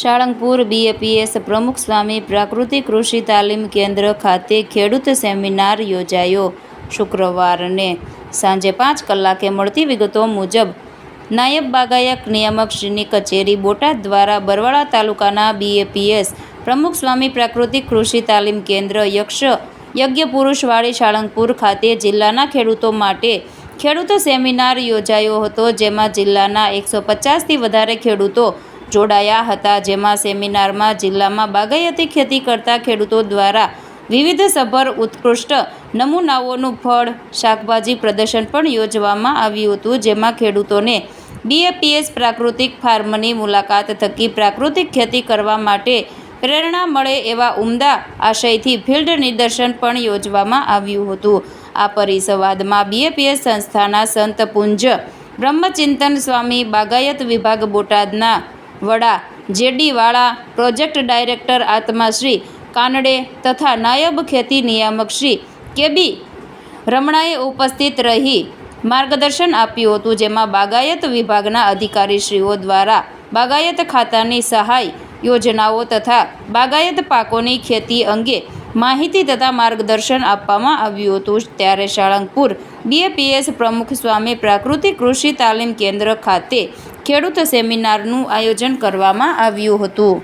Salangpur BAPS પ્રમુખ સ્વામી પ્રાકૃતિક કૃષિ તાલીમ કેન્દ્ર ખાતે ખેડૂત સેમિનાર યોજાયો. શુક્રવારને સાંજે પાંચ કલાકે મળતી વિગતો મુજબ, નાયબ બાગાયક નિયામકશ્રીની કચેરી બોટાદ દ્વારા બરવાળા તાલુકાના બીએપીએસ પ્રમુખ સ્વામી પ્રાકૃતિક કૃષિ તાલીમ કેન્દ્ર યક્ષ યજ્ઞ પુરુષવાળી સાળંગપુર ખાતે જિલ્લાના ખેડૂતો માટે ખેડૂત સેમિનાર યોજાયો હતો, જેમાં જિલ્લાના એકસો પચાસથી વધારે ખેડૂતો જોડાયા હતા, જેમાં સેમિનારમાં જિલ્લામાં બાગાયતી ખેતી કરતા ખેડૂતો દ્વારા વિવિધ સભર ઉત્કૃષ્ટ નમૂનાઓનું ફળ, શાકભાજી પ્રદર્શન પણ યોજવામાં આવ્યું હતું, જેમાં ખેડૂતોને બીએપીએસ પ્રાકૃતિક ફાર્મની મુલાકાત થકી પ્રાકૃતિક ખેતી કરવા માટે પ્રેરણા મળે એવા ઉમદા આશયથી ફિલ્ડ નિદર્શન પણ યોજવામાં આવ્યું હતું. આ પરિસંવાદમાં બીએપીએસ સંસ્થાના સંત પુંજ બ્રહ્મચિંતન સ્વામી બાગાયત વિભાગ બોટાદના વડા, જેડીવાળા પ્રોજેક્ટ ડાયરેક્ટર આત્માશ્રી કાનડે તથા નાયબ ખેતી નિયામક શ્રી કેબી રમણાએ ઉપસ્થિત રહી માર્ગદર્શન આપ્યું હતું, જેમાં બાગાયત વિભાગના અધિકારીશ્રીઓ દ્વારા બાગાયત ખાતાની સહાય યોજનાઓ તથા બાગાયત પાકોની ખેતી અંગે માહિતી તથા માર્ગદર્શન આપવામાં આવ્યું હતું. ત્યારે સાળંગપુર બીએપીએસ પ્રમુખ સ્વામી પ્રાકૃતિક કૃષિ તાલીમ કેન્દ્ર ખાતે ખેડૂત સેમિનારનું આયોજન કરવામાં આવ્યું હતું.